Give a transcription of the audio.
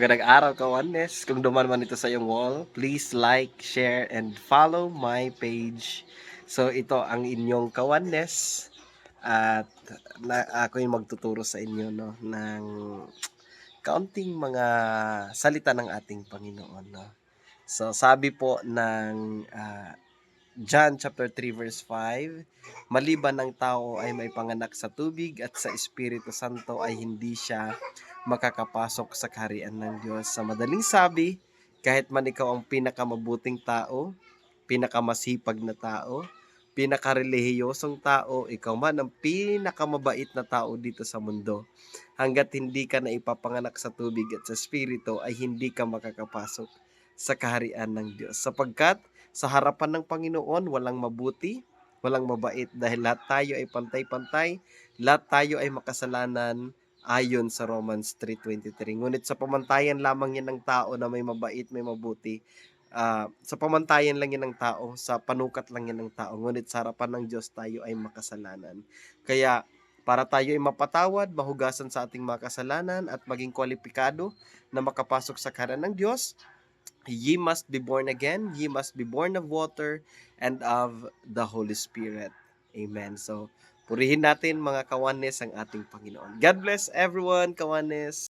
Magandang araw, Kawanes. Kung duman man ito sa iyong wall, please like, share, and follow my page. So, ito ang inyong Kawanes. At na, ako yung magtuturo sa inyo no, ng kaunting mga salita ng ating Panginoon. No? So, sabi po ng ah, John chapter 3 verse 5, maliban ng tao ay may panganak sa tubig at sa Espiritu Santo ay hindi siya makakapasok sa kaharian ng Diyos. Sa madaling sabi, kahit man ikaw ang pinakamabuting tao, pinakamasipag na tao, pinakarelihiyosong tao, ikaw man ang pinakamabait na tao dito sa mundo, hanggat hindi ka na ipapanganak sa tubig at sa Espiritu ay hindi ka makakapasok sa kaharian ng Diyos. Sapagkat sa harapan ng Panginoon, walang mabuti, walang mabait dahil lahat tayo ay pantay-pantay, lahat tayo ay makasalanan ayon sa Romans 3.23. Ngunit sa pamantayan lamang yan ng tao na may mabait, may mabuti, ah, sa pamantayan lang yan ng tao, sa panukat lang yan ng tao, ngunit sa harapan ng Diyos tayo ay makasalanan. Kaya para tayo ay mapatawad, mahugasan sa ating mga kasalanan at maging kwalipikado na makapasok sa karan ng Diyos, ye must be born again, ye must be born of water and of the Holy Spirit. Amen. So, purihin natin mga kawanes ang ating Panginoon. God bless everyone, kawanes.